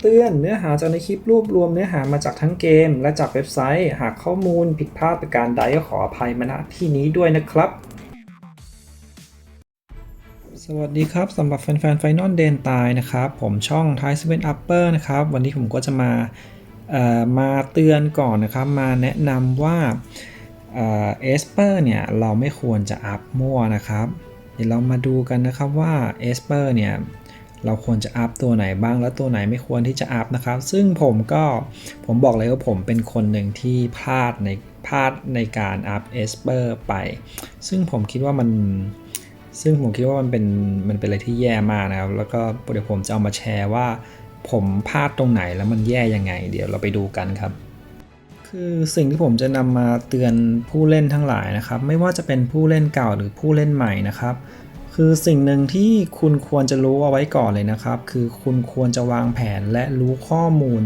เตือนเนื้อหาจากในคลิปรวบรวมเนื้อหามาจากทั้งเกม และจากเว็บไซต์ หากข้อมูลผิดพลาดประการใดก็ขออภัยมาณที่นี้ด้วยนะครับ สวัสดีครับสำหรับแฟนๆไฟนอลเดนตายนะครับ ผมช่อง t ท i เ e นอัปเปอร์นะครับ วันนี้ผมก็จะมาเอ่อมาเตือนก่อนนะครับ มาแนะนำว่าเอสเปอร์เนี่ย เราไม่ควรจะอัพมั่วนะครับ เดี๋ยวเรามาดูกันนะครับว่าเอสเปอร์เนี่ย เราควรจะอัพตัวไหนบ้างแล้วตัวไหนไม่ควรที่จะอัพนะครับ ซึ่งผมก็ผมบอกเลยว่าผมเป็นคนหนึ่งที่พลาดในพลาดในการอัพเอสเปอร์ไป ซึ่งผมคิดว่ามัน ซึ่งผมคิดว่ามันเป็นมันเป็นอะไรที่แย่มากนะครับ แล้วก็เดี๋ยวผมจะเอามาแชร์ว่า ผมพลาดตรงไหนแล้วมันแย่ยังไง เดี๋ยวเราไปดูกันครับคือสิ่งที่ผมจะนำมาเตือนผู้เล่นทั้งหลายนะครับ ไม่ว่าจะเป็นผู้เล่นเก่าหรือผู้เล่นใหม่นะครับ คือสิ่งหนึ่งที่คุณควรจะรู้เอาไว้ก่อนเลยนะครับ คือคุณควรจะวางแผนและรู้ข้อมูล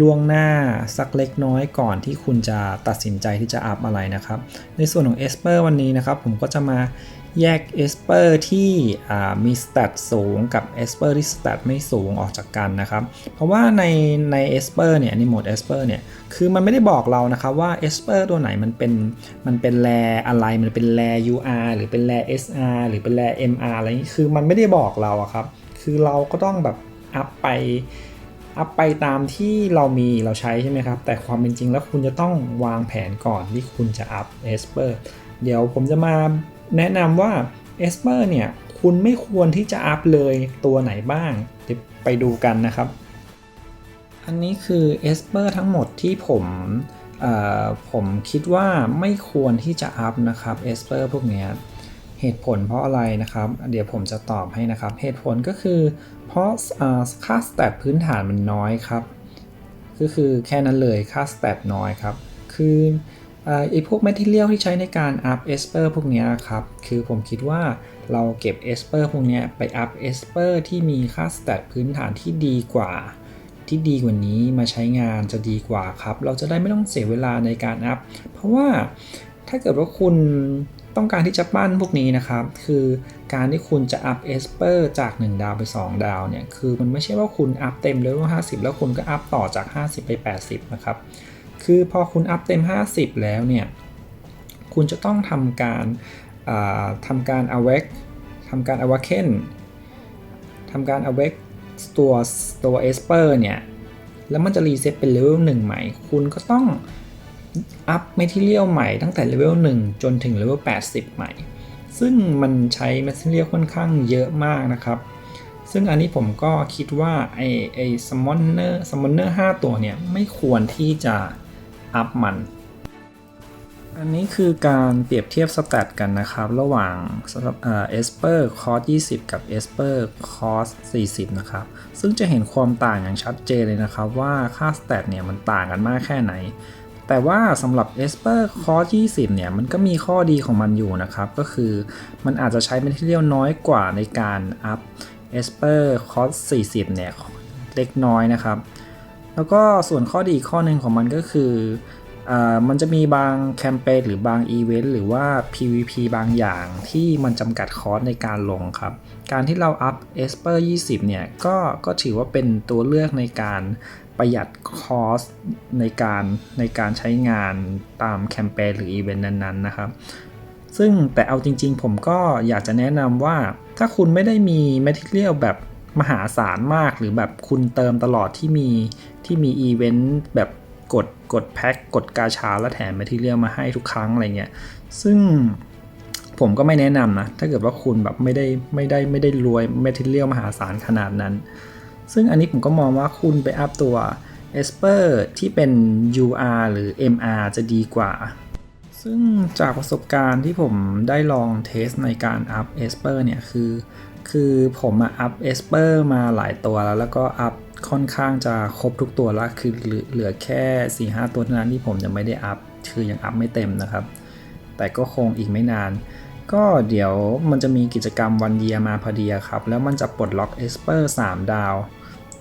ล่วงหน้าสักเล็กน้อยก่อนที่คุณจะตัดสินใจที่จะอัพอะไรนะครับ ในส่วนของเอสเปอร์วันนี้นะครับ ผมก็จะมา แยก e s p e r ที่มีส t a t สูงกับ e s p e r ที่ส t a t ไม่สูงออกจากกันนะครับ เพราะว่าในใน e s p e r เนี่ยในโหมด e s p e r เนี่ย คือมันไม่ได้บอกเรานะครับว่า e s p e r ตัวไหนมันเป็นมันเป็นแรอะไร มันเป็นแร UR หรือเป็นแร SR หรือเป็นแร MR อะไรนี้คือมันไม่ได้บอกเราอะครับ คือเราก็ต้องแบบอัพไปอัพไปตามที่เรามีเราใช้ใช่ไหมครับ แต่ความเป็นจริงแล้วคุณจะต้องวางแผนก่อนที่คุณจะอัพ e s p e r เดี๋ยวผมจะมา แนะนำว่า e s p e r เนี่ยคุณไม่ควรที่จะอัพเลยตัวไหนบ้างเดี๋ยวไปดูกันนะครับ อันนี้คือ e s p e r ทั้งหมดที่ผมผมคิดว่าไม่ควรที่จะอัพนะครับ e s p e r พวกนี้เหตุผลเพราะอะไรนะครับ เดี๋ยวผมจะตอบให้นะครับ เหตุผลก็คือ เพราะค่าสแตทพื้นฐานมันน้อยครับ ก็คือแค่นั้นเลยค่าสแตทน้อยครับ คือ ไอ้พวกแมทเทียลที่ใช้ในการอัพเอสเปอร์พวกนี้ครับ คือผมคิดว่าเราเก็บเอสเปอร์พวกนี้ไปอัพเอสเปอร์ที่มีค่าสแตทพื้นฐานที่ดีกว่า ที่ดีกว่านี้มาใช้งานจะดีกว่าครับ เราจะได้ไม่ต้องเสียเวลาในการอัพ เพราะว่าถ้าเกิดว่าคุณต้องการที่จะปั้นพวกนี้นะครับ คือการที่คุณจะอัพเอสเปอร์จาก 1 ดาวไป 2 ดาวเนี่ย คือมันไม่ใช่ว่าคุณอัพเต็มเลเวล50 แล้วคุณก็อัพต่อจาก 50 ไป 80 นะครับ คือพอคุณอัพเต็ม 50 แล้วเนี่ย คุณจะต้องทำการทำการ awake ทำการ awaken ทำการ awake ตัวตัวเอสเปอร์เนี่ย แล้วมันจะรีเซ็ตเป็นเลเวล1ใหม่ คุณก็ต้องอัพเมทิเรียลใหม่ตั้งแต่เลเวล1จนถึงเลเวล80 ใหม่ ซึ่งมันใช้เมทิเรียลค่อนข้างเยอะมากนะครับ ซึ่งอันนี้ผมก็คิดว่าไอไอซัมอนเนอร์ซัมมอนเนอร์5ตัวเนี่ย ไม่ควรที่จะ อัพมัน อันนี้คือการเปรียบเทียบสแตทกันนะครับ ระหว่างเอสเปอร์คอร์ส20 กับเอสเปอร์คอร์ส40 นะครับ ซึ่งจะเห็นความต่างอย่างชัดเจนเลยนะครับ ว่าค่าสแตทเนี่ยมันต่างกันมากแค่ไหน แต่ว่าสำหรับ Esper Cost 20 เนี่ยมันก็มีข้อดีของมันอยู่นะครับ ก็คือมันอาจจะใช้ Material น้อยกว่าในการอัพ Esper Cost 40 เนี่ยเล็กน้อยนะครับ แล้วก็ส่วนข้อดีข้อหนึ่งของมันก็คืออมันจะมีบางแคมเปญหรือบางอีเวนต์หรือว่า PVP บางอย่างที่มันจำกัดคอสในการลงครับ การที่เราอัพ Esper 20 เนี่ยก็ก็ถือว่าเป็นตัวเลือกในการประหยัดคอสในการในการใช้งานตามแคมเปญหรืออีเวนต์นั้นๆนะครับซึ่งแต่เอาจริงๆ ผมก็อยากจะแนะนำว่าถ้าคุณไม่ได้มีแมทเทียลแบบ มหาศาลมากหรือแบบคุณเติมตลอดที่มีที่มีอีเวนต์แบบกดกดแพ็คกดกาชาแล้วแถมแมทเทียลมาให้ทุกครั้งอะไรเงี้ยซึ่งผมก็ไม่แนะนำนะ ถ้าเกิดว่าคุณแบบไม่ได้ไม่ได้ไม่ได้รวยแมทเทียลมหาศาลขนาดนั้น ซึ่งอันนี้ผมก็มองว่าคุณไปอัพตัว e s p e r ที่เป็น UR หรือ MR จะดีกว่า ซึ่งจากประสบการณ์ที่ผมได้ลองเทสในการอัพ e s p e r เนี่ยคือ คือผมอะอัพ e s p e r มาหลายตัวแล้ว แล้วก็อัพค่อนข้างจะครบทุกตัวแล้วคือเหลือแค่4-5ตัวเท่านั้นที่ผมยังไม่ได้อัพคือยังอัพไม่เต็มนะครับ แต่ก็คงอีกไม่นาน ก็เดี๋ยวมันจะมีกิจกรรมวันเยียมาพอดีครับ แล้วมันจะปลดล็อก e s p e r 3ดาว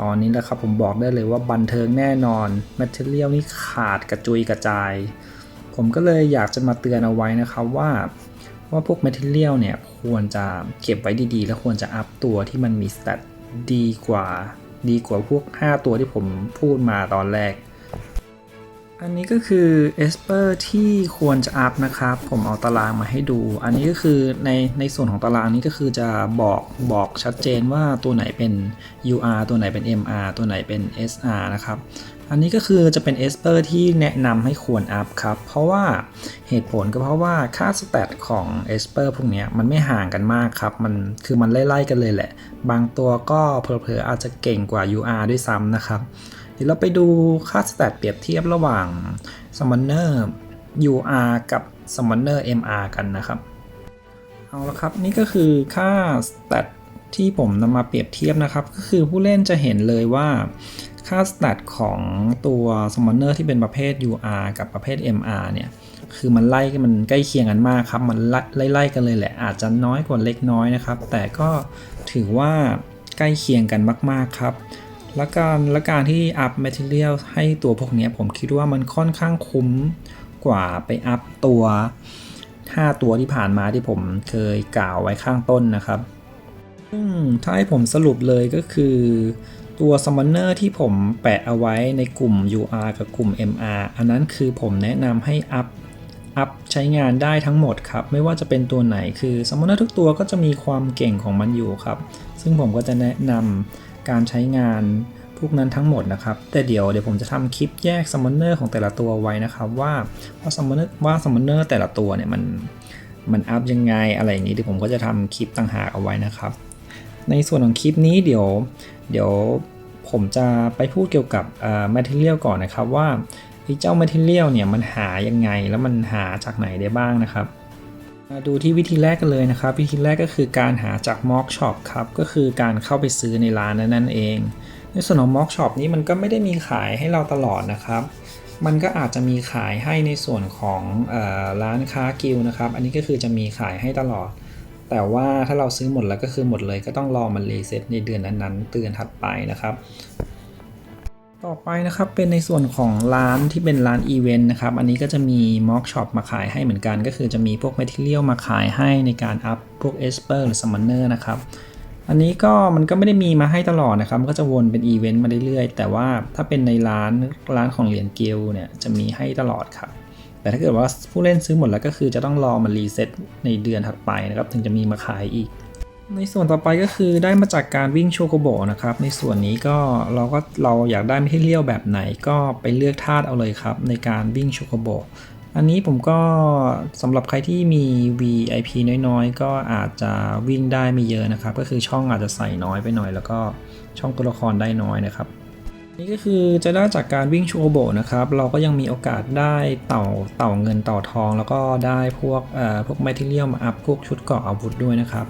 ตอนนี้นะครับผมบอกได้เลยว่าบันเทิงแน่นอน Material นี่ขาดกระจุยกระจาย ผมก็เลยอยากจะมาเตือนเอาไว้นะครับว่า ว่าพวก Material เนี่ยควรจะเก็บไว้ดีๆ แล้วควรจะอัพตัวที่มันมีสเตตดีกว่า ดีกว่าพวก 5 ตัวที่ผมพูดมาตอนแรก อันนี้ก็คือเอสเปอร์ที่ควรจะอัพนะครับ ผมเอาตารางมาให้ดู อันนี้ก็คือในในส่วนของตารางนี้ก็คือจะบอกบอกชัดเจนว่าตัวไหนเป็น UR ตัวไหนเป็น MR ตัวไหนเป็น SR นะครับ อันนี้ก็คือจะเป็นเอสเปอร์ที่แนะนำให้ควรอัพครับ เพราะว่าเหตุผลก็เพราะว่าค่าสแตทของเอสเปอร์พวกนี้มันไม่ห่างกันมากครับ มันคือมันไล่ๆกันเลยแหละ บางตัวก็เผลอๆอาจจะเก่งกว่า UR ด้วยซ้ำนะครับ เดี๋ยวเราไปดูค่าสแตทเปรียบเทียบระหว่าง Summoner UR กับ Summoner MR กันนะครับ เอาละครับนี่ก็คือค่าสแตทที่ผมนำมาเปรียบเทียบนะครับ ก็คือผู้เล่นจะเห็นเลยว่า ค่าสแตทของตัว Summoner ที่เป็นประเภท UR กับประเภท MR เนี่ยคือมันไล่มันใกล้เคียงกันมากครับ มันไล่ไล่กันเลยแหละ อาจจะน้อยกว่าเล็กน้อยนะครับ แต่ก็ถือว่าใกล้เคียงกันมาก ๆ ครับ และการและการที่อัพ Material ให้ตัวพวกนี้ผมคิดว่ามันค่อนข้างคุ้มกว่าไปอัพตัว 5 ตัวที่ผ่านมาที่ผมเคยกล่าวไว้ข้างต้นนะครับซึ่งถ้าให้ผมสรุปเลยก็คือ ตัว Summoner ที่ผมแปะเอาไว้ในกลุ่ม UR กับกลุ่ม MR อันนั้นคือผมแนะนำให้อัพอัพใช้งานได้ทั้งหมดครับ ไม่ว่าจะเป็นตัวไหนคือ Summoner ทุกตัวก็จะมีความเก่งของมันอยู่ครับ ซึ่งผมก็จะแนะนำการใช้งานพวกนั้นทั้งหมดนะครับ แต่เดี๋ยวเดี๋ยวผมจะทำคลิปแยก Summoner ของแต่ละตัวไว้นะครับว่าว่า Summoner ว่า Summoner แต่ละตัวเนี่ยมันมันอัพยังไงอะไรอย่างนี้เดี๋ยวผมก็จะทำคลิปต่างหากเอาไว้นะครับ ในส่วนของคลิปนี้เดี๋ยว เดี๋ยวผมจะไปพูดเกี่ยวกับเอ่อ material ก่อนนะครับว่าไอ้เจ้า material เนี่ยมันหายังไงแล้วมันหาจากไหนได้บ้างนะครับมาดูที่วิธีแรกกันเลยนะครับ วิธีแรกก็คือการหาจาก Mock Shop ครับก็คือการเข้าไปซื้อในร้านนั้นนั่นเอง ในส่วนของ Mock Shop นี้มันก็ไม่ได้มีขายให้เราตลอดนะครับ มันก็อาจจะมีขายให้ในส่วนของออร้านค้ากิลด์นะครับ อันนี้ก็คือจะมีขายให้ตลอด แต่ว่าถ้าเราซื้อหมดแล้วก็คือหมดเลยก็ต้องรอมันรีเซ็ตในเดือนนั้นๆเตือนถัดไปนะครับ ต่อไปนะครับเป็นในส่วนของร้านที่เป็นร้านอีเวนต์นะครับ อันนี้ก็จะมี Mock Shop มาขายให้เหมือนกัน ก็คือจะมีพวก Material มาขายให้ในการอัพพวก Esper หรือ Summoner นะครับอันนี้ก็มันก็ไม่ได้มีมาให้ตลอดนะครับ มันก็จะวนเป็นอีเวนต์มาเรื่อยๆ แต่ว่าถ้าเป็นในร้านร้านของเหรียญเกลเนี่ยจะมีให้ตลอดครับ แต่ถ้าเกิดว่าผู้เล่นซื้อหมดแล้วก็คือจะต้องรอมันรีเซ็ตในเดือนถัดไปนะครับถึงจะมีมาขายอีก ในส่วนต่อไปก็คือได้มาจากการวิ่งโชโกโบนะครับ ในส่วนนี้ก็เราก็เราอยากได้ไม่ให้เลี้ยวแบบไหนก็ไปเลือกธาตุเอาเลยครับ ในการวิ่งโชโกโบอันนี้ผมก็สำหรับใครที่มี VIP น้อยๆ ก็อาจจะวิ่งได้ไม่เยอะนะครับ ก็คือช่องอาจจะใส่น้อยไปหน่อย แล้วก็ช่องตัวละครได้น้อยนะครับ นี่ก็คือจะได้จากการวิ่งโชโบนะครับ เราก็ยังมีโอกาสได้เต่าเต่าเงินเต่าทอง แล้วก็ได้พวกเอ่อพวกแมทเทียลมาอัพพวกชุดเกราะอาวุธด้วยนะครับ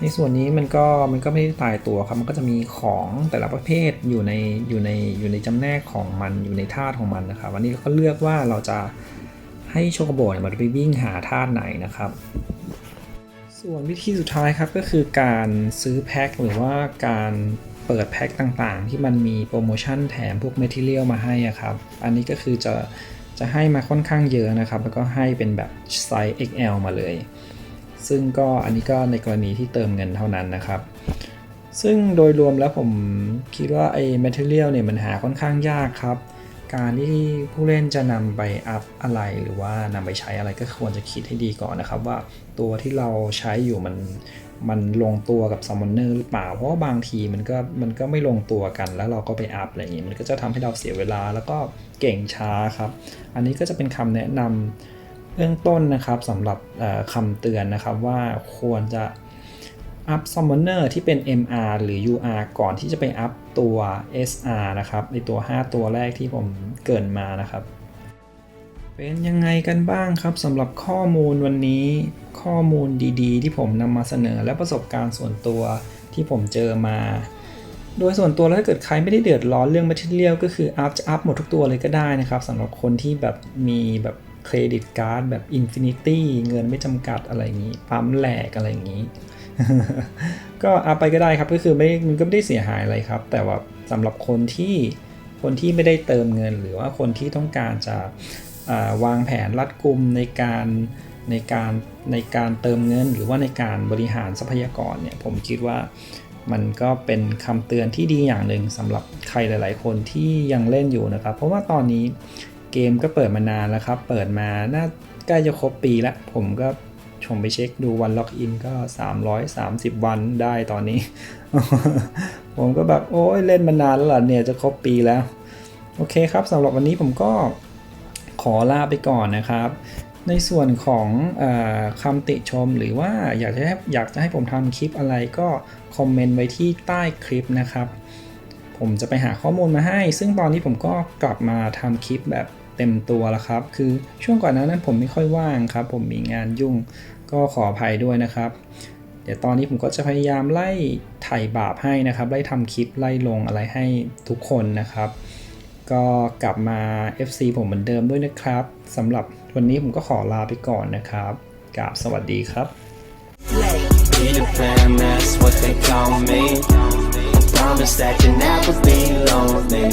ในส่วนนี้มันก็มันก็ไม่ได้ตายตัวครับ มันก็จะมีของแต่ละประเภทอยู่ในอยู่ในอยู่ในจำแนกของมันอยู่ในธาตุของมันนะครับ วันนี้เราก็เลือกว่าเราจะให้โชโกโบเนี่ยมันไปวิ่งหาธาตุไหนนะครับ ส่วนวิธีสุดท้ายครับก็คือการซื้อแพ็คหรือว่าการ เปิดแพ็คต่างๆ ที่มันมีโปรโมชั่นแถมพวกเมทิเลียลมาให้อะครับ อันนี้ก็คือจะจะให้มาค่อนข้างเยอะนะครับ แล้วก็ให้เป็นแบบไซส์ XL มาเลย ซึ่งก็อันนี้ก็ในกรณีที่เติมเงินเท่านั้นนะครับ ซึ่งโดยรวมแล้วผมคิดว่าไอ้ Material เนี่ยมันหาค่อนข้างยากครับ การที่ผู้เล่นจะนำไปอัพอะไรหรือว่านำไปใช้อะไรก็ควรจะคิดให้ดีก่อนนะครับ ว่าตัวที่เราใช้อยู่มันมันลงตัวกับ Summoner หรือเปล่า เพราะว่าบางทีมันก็มันก็ไม่ลงตัวกัน แล้วเราก็ไปอัพอะไรอย่างนี้มันก็จะทำให้เราเสียเวลาแล้วก็เก่งช้าครับ อันนี้ก็จะเป็นคำแนะนำเบื้องต้นนะครับสำหรับคำเตือนนะครับว่าควรจะ อัพ Summoner ที่เป็น MR หรือ UR ก่อนที่จะไปอัพตัว SR นะครับในตัว 5 ตัวแรกที่ผมเกินมานะครับ เป็นยังไงกันบ้างครับสำหรับข้อมูลวันนี้ ข้อมูลดีๆ ที่ผมนำมาเสนอและประสบการณ์ส่วนตัวที่ผมเจอมา โดยส่วนตัวแล้วถ้าเกิดใครไม่ได้เดือดร้อนเรื่อง Material ก็คืออัพจะอัพหมดทุกตัวเลยก็ได้นะครับสำหรับคนที่แบบมีแบบเครดิตการ์ดแบบ Infinity เงินไม่จำกัดอะไรอย่างนี้ ปั๊มแหลกอะไรอย่างนี้ ก็อัพไปก็ได้ครับก็คือไม่มันก็ไม่ได้เสียหายอะไรครับ แต่ว่าสำหรับคนที่คนที่ไม่ได้เติมเงิน หรือว่าคนที่ต้องการจะวางแผนรัดกุมในการในการในการเติมเงิน หรือว่าในการบริหารทรัพยากรเนี่ยผมคิดว่ามันก็เป็นคำเตือนที่ดีอย่างหนึ่งสำหรับใครหลาย ๆ คนที่ยังเล่นอยู่นะครับ เพราะว่าตอนนี้เกมก็เปิดมานานแล้วครับ เปิดมาน่าใกล้จะครบปีแล้วผมก็ ชมไปเช็คดูวันล็อกอินก็ 330 วันได้ตอนนี้ ผมก็แบบโอ้ยเล่นมานานแล้วล่ะเนี่ยจะครบปีแล้ว โอเคครับสำหรับวันนี้ผมก็ขอลาไปก่อนนะครับ ในส่วนของอคำติชมหรือว่าอยากจะให้อยากจะให้ผมทำคลิปอะไรก็คอมเมนต์ไว้ที่ใต้คลิปนะครับ ผมจะไปหาข้อมูลมาให้ ซึ่งตอนนี้ผมก็กลับมาทำคลิปแบบเต็มตัวแล้วครับ คือช่วงก่อนหนานั้นผมไม่ค่อยว่างครับ ผมมีงานยุ่ง ก็ขออภัยด้วยนะครับ เดี๋ยวตอนนี้ผมก็จะพยายามไล่ไถ่บาปให้นะครับ ไล่ทำคลิปไล่ลงอะไรให้ทุกคนนะครับ ก็กลับมา FC ผมเหมือนเดิมด้วยนะครับสำหรับวันนี้ผมก็ขอลาไปก่อนนะครับกราบสวัสดีครับ Peter Pan, that's what they call me. Promise that you never be lonely.